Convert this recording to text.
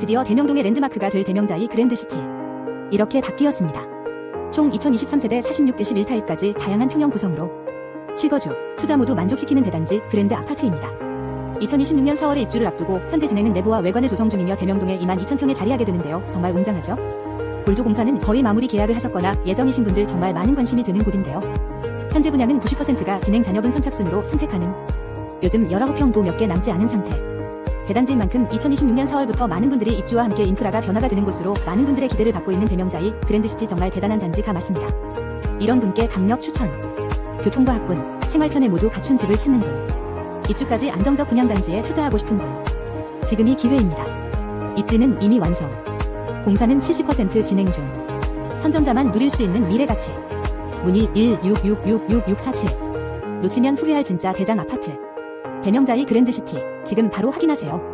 드디어 대명동의 랜드마크가 될 대명자이 그랜드시티. 이렇게 바뀌었습니다. 총 2023세대 46-1타입까지 다양한 평형 구성으로 실거주, 투자 모두 만족시키는 대단지 그랜드 아파트입니다. 2026년 4월에 입주를 앞두고 현재 진행은 내부와 외관을 조성 중이며 대명동에 2만 2천 평에 자리하게 되는데요. 정말 웅장하죠? 골조 공사는 거의 마무리 계약을 하셨거나 예정이신 분들 정말 많은 관심이 되는 곳인데요. 현재 분양은 90%가 진행 잔여분 선착순으로 선택 가능. 요즘 19평도 몇 개 남지 않은 상태. 대단지인 만큼 2026년 4월부터 많은 분들이 입주와 함께 인프라가 변화가 되는 곳으로 많은 분들의 기대를 받고 있는 대명자이 그랜드시티 정말 대단한 단지가 맞습니다. 이런 분께 강력 추천. 교통과 학군, 생활편에 모두 갖춘 집을 찾는 분. 입주까지 안정적 분양단지에 투자하고 싶은 분. 지금이 기회입니다. 입지는 이미 완성. 공사는 70% 진행 중. 선정자만 누릴 수 있는 미래 가치. 문의 1666667. 놓치면 후회할 진짜 대장 아파트. 대명자이 그랜드시티. 지금 바로 확인하세요.